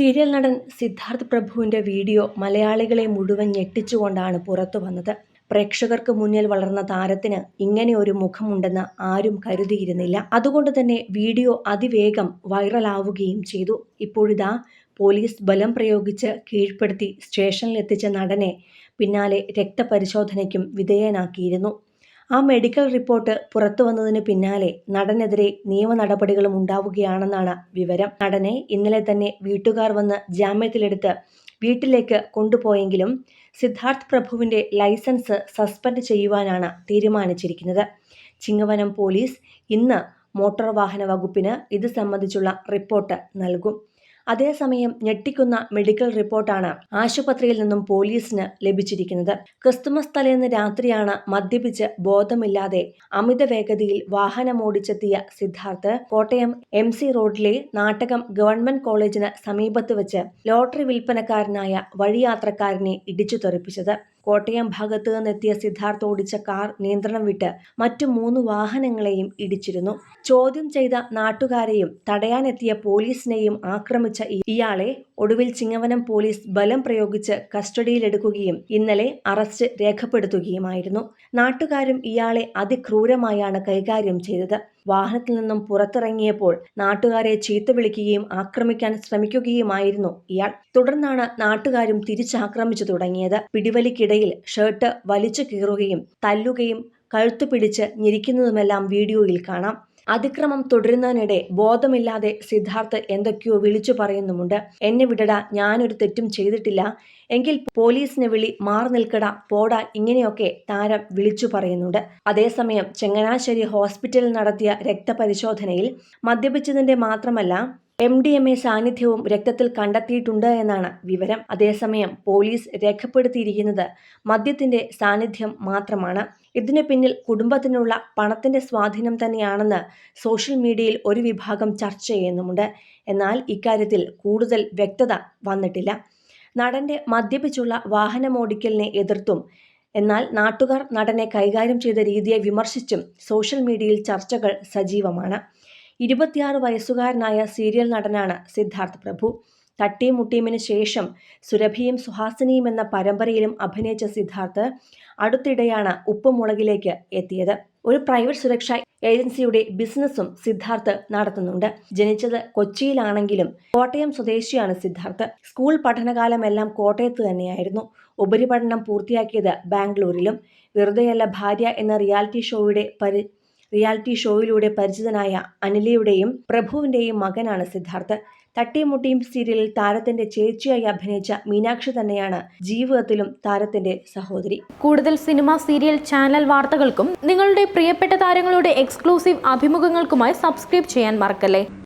Serial നടൻ സിദ്ധാർത്ഥ് പ്രഭുവിന്റെ video മലയാളികളെ മുഴുവൻ ഞെട്ടിച്ചുകൊണ്ടാണ് പുറത്തു വന്നത്. പ്രേക്ഷകർക്ക് മുന്നിൽ വളർന്ന താരത്തിന് ഇങ്ങനെ ഒരു മുഖമുണ്ടെന്ന് ആരും കരുതിയിരുന്നില്ല. അതുകൊണ്ട് തന്നെ വീഡിയോ അതിവേഗം വൈറലാവുകയും ചെയ്തു. ഇപ്പോഴിതാ പോലീസ് ബലം പ്രയോഗിച്ച് കീഴ്പ്പെടുത്തി സ്റ്റേഷനിലെത്തിച്ച നടനെ പിന്നാലെ രക്തപരിശോധനയ്ക്കും വിധേയനാക്കിയിരുന്നു. ആ മെഡിക്കൽ റിപ്പോർട്ട് പുറത്തു വന്നതിന് പിന്നാലെ നടനെതിരെ നിയമ നടപടികളും ഉണ്ടാവുകയാണെന്നാണ് വിവരം. നടനെ ഇന്നലെ തന്നെ വീട്ടുകാർ വന്ന് ജാമ്യത്തിലെടുത്ത് വീട്ടിലേക്ക് കൊണ്ടുപോയെങ്കിലും സിദ്ധാർത്ഥ് പ്രഭുവിന്റെ ലൈസൻസ് സസ്പെൻഡ് ചെയ്യുവാനാണ് തീരുമാനിച്ചിരിക്കുന്നത്. ചിങ്ങവനം പോലീസ് ഇന്ന് മോട്ടോർ വാഹന വകുപ്പിന് ഇത് സംബന്ധിച്ചുള്ള റിപ്പോർട്ട് നൽകും. അതേസമയം ഞെട്ടിക്കുന്ന മെഡിക്കൽ റിപ്പോർട്ടാണ് ആശുപത്രിയിൽ നിന്നും പോലീസിന് ലഭിച്ചിരിക്കുന്നത്. ക്രിസ്തുമസ് തലേന്ന് രാത്രിയാണ് മദ്യപിച്ച് ബോധമില്ലാതെ അമിത വേഗതയിൽ വാഹനമോടിച്ചെത്തിയ സിദ്ധാർത്ഥ് കോട്ടയം എം സി റോഡിലെ നാട്ടകം ഗവൺമെന്റ് കോളേജിന് സമീപത്ത് വെച്ച് ലോട്ടറി വിൽപ്പനക്കാരനായ വഴിയാത്രക്കാരനെ ഇടിച്ചു തെറിപ്പിച്ചത്. കോട്ടയം ഭാഗത്ത് നിന്നെത്തിയ സിദ്ധാർത്ഥ് ഓടിച്ച കാർ നിയന്ത്രണം വിട്ട് മറ്റു മൂന്ന് വാഹനങ്ങളെയും ഇടിച്ചിരുന്നു. ചോദ്യം ചെയ്ത നാട്ടുകാരെയും തടയാനെത്തിയ പോലീസിനെയും ആക്രമിച്ച ഇയാളെ ഒടുവിൽ ചിങ്ങവനം പോലീസ് ബലം പ്രയോഗിച്ച് കസ്റ്റഡിയിലെടുക്കുകയും ഇന്നലെ അറസ്റ്റ് രേഖപ്പെടുത്തുകയുമായിരുന്നു. നാട്ടുകാരും ഇയാളെ അതിക്രൂരമായാണ് കൈകാര്യം ചെയ്തത്. വാഹനത്തിൽ നിന്നും പുറത്തിറങ്ങിയപ്പോൾ നാട്ടുകാരെ ചീത്ത വിളിക്കുകയും ആക്രമിക്കാൻ ശ്രമിക്കുകയുമായിരുന്നു ഇയാൾ. തുടർന്നാണ് നാട്ടുകാരും തിരിച്ചാക്രമിച്ചു തുടങ്ങിയത്. പിടിവലിക്കിടയിൽ ഷർട്ട് വലിച്ചു കീറുകയും തല്ലുകയും കഴുത്തു പിടിച്ച് ഞെരിക്കുന്നതുമെല്ലാം വീഡിയോയിൽ കാണാം. അതിക്രമം തുടരുന്നതിനിടെ ബോധമില്ലാതെ സിദ്ധാർത്ഥ് എന്തൊക്കെയോ വിളിച്ചു പറയുന്നുമുണ്ട്. എന്നെ വിടടാ ഞാനൊരു തെറ്റും ചെയ്തിട്ടില്ല. എങ്കിൽ പോലീസിനെ വിളി മാറി നിൽക്കട പോടാ ഇങ്ങനെയൊക്കെ താരം വിളിച്ചു പറയുന്നുണ്ട്. അതേസമയം ചങ്ങനാശ്ശേരി ഹോസ്പിറ്റലിൽ നടത്തിയ രക്തപരിശോധനയിൽ മദ്യപിച്ചതിന്റെ മാത്രമല്ല എം ഡി എം എ സാന്നിധ്യവും രക്തത്തിൽ കണ്ടെത്തിയിട്ടുണ്ട് എന്നാണ് വിവരം. അതേസമയം പോലീസ് രേഖപ്പെടുത്തിയിരിക്കുന്നത് മദ്യത്തിന്റെ സാന്നിധ്യം മാത്രമാണ്. ഇതിന് പിന്നിൽ കുടുംബത്തിനുള്ള പണത്തിന്റെ സ്വാധീനം തന്നെയാണെന്ന് സോഷ്യൽ മീഡിയയിൽ ഒരു വിഭാഗം ചർച്ച ചെയ്യുന്നുമുണ്ട്. എന്നാൽ ഇക്കാര്യത്തിൽ കൂടുതൽ വ്യക്തത വന്നിട്ടില്ല. നടന്റെ മദ്യപിച്ചുള്ള വാഹനമോടിക്കലിനെ എതിർത്തും. എന്നാൽ നാട്ടുകാർ നടനെ കൈകാര്യം ചെയ്ത രീതിയെ വിമർശിച്ചും സോഷ്യൽ മീഡിയയിൽ ചർച്ചകൾ സജീവമാണ്. ഇരുപത്തിയാറ് വയസ്സുകാരനായ സീരിയൽ നടനാണ് സിദ്ധാർത്ഥ് പ്രഭു. തട്ടിയും മുട്ടിയുമിന് ശേഷം സുരഭിയും സുഹാസിനിയും എന്ന പരമ്പരയിലും അഭിനയിച്ച സിദ്ധാർത്ഥ് അടുത്തിടെയാണ് ഉപ്പുമുളകിലേക്ക് എത്തിയത്. ഒരു പ്രൈവറ്റ് സുരക്ഷാ ഏജൻസിയുടെ ബിസിനസ്സും സിദ്ധാർത്ഥ് നടത്തുന്നുണ്ട്. ജനിച്ചത് കൊച്ചിയിലാണെങ്കിലും കോട്ടയം സ്വദേശിയാണ് സിദ്ധാർത്ഥ്. സ്കൂൾ പഠനകാലമെല്ലാം കോട്ടയത്ത് തന്നെയായിരുന്നു. ഉപരിപഠനം പൂർത്തിയാക്കിയത് ബാംഗ്ലൂരിലും. വെറുതെയല്ല ഭാര്യ എന്ന റിയാലിറ്റി ഷോയുടെ പരി റിയാലിറ്റി ഷോയിലൂടെ പരിചിതനായ അനിലയുടെയും പ്രഭുവിന്റെയും മകനാണ് സിദ്ധാർത്ഥ്. തട്ടിമുട്ടിയും സീരിയലിൽ താരത്തിന്റെ ചേച്ചിയായി അഭിനയിച്ച മീനാക്ഷി തന്നെയാണ് ജീവിതത്തിലും താരത്തിന്റെ സഹോദരി. കൂടുതൽ സിനിമ സീരിയൽ ചാനൽ വാർത്തകൾക്കും നിങ്ങളുടെ പ്രിയപ്പെട്ട താരങ്ങളുടെ എക്സ്ക്ലൂസീവ് അഭിമുഖങ്ങൾക്കുമായി സബ്സ്ക്രൈബ് ചെയ്യാൻ മറക്കല്ലേ?